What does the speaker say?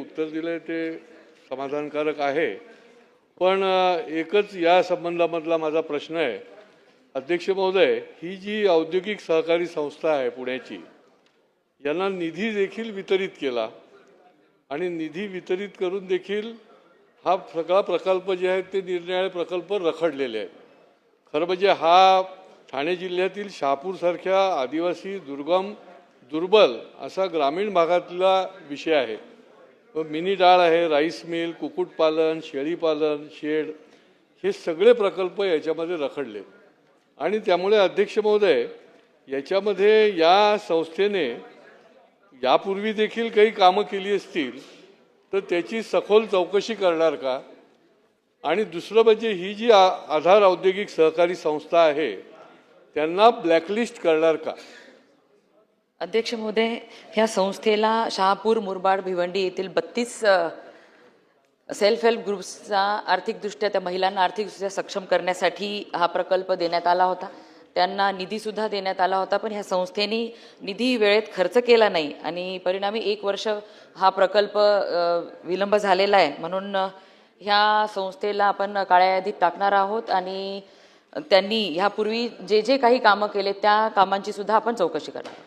उत्तर दिलं आहे ते समाधानकारक आहे. पण एकच या संबंधामधला माझा प्रश्न आहे. अध्यक्ष महोदय ही जी औद्योगिक सहकारी संस्था आहे पुण्याची यांना निधी देखील वितरित केला. आणि निधी वितरित करून देखील हा सगळा प्रकल्प जे आहेत ते निरनिराळे प्रकल्प रखडलेले आहेत. खरं म्हणजे हा ठाणे जिल्ह्यातील शहापूरसारख्या आदिवासी दुर्गम दुर्बल असा ग्रामीण भागातला विषय आहे. मिनी डाळ आहे राईस मिल कुक्कुटपालन शेळीपालन शेड हे सगळे प्रकल्प याच्यामध्ये रखडले. आणि त्यामुळे अध्यक्ष महोदय याच्यामध्ये या संस्थेने यापूर्वी देखील काही कामं केली असतील तर त्याची सखोल चौकशी करणार का? आणि दुसरं म्हणजे ही जी आ- आधार औद्योगिक सहकारी संस्था आहे त्यांना ब्लॅकलिस्ट करणार का? अध्यक्ष महोदय ह्या संस्थेला शहापूर मुरबाड भिवंडी येथील बत्तीस सेल्फ हेल्प ग्रुप्सचा आर्थिकदृष्ट्या त्या महिलांना आर्थिकदृष्ट्या सक्षम करण्यासाठी हा प्रकल्प देण्यात आला होता. त्यांना निधीसुद्धा देण्यात आला होता पण ह्या संस्थेने निधी वेळेत खर्च केला नाही आणि परिणामी एक वर्ष हा प्रकल्प विलंब झालेला आहे. म्हणून ह्या संस्थेला आपण काळ्या यादीत टाकणार आहोत आणि त्यांनी ह्यापूर्वी जे जे काही कामं केले त्या कामांची सुद्धा आपण चौकशी करणार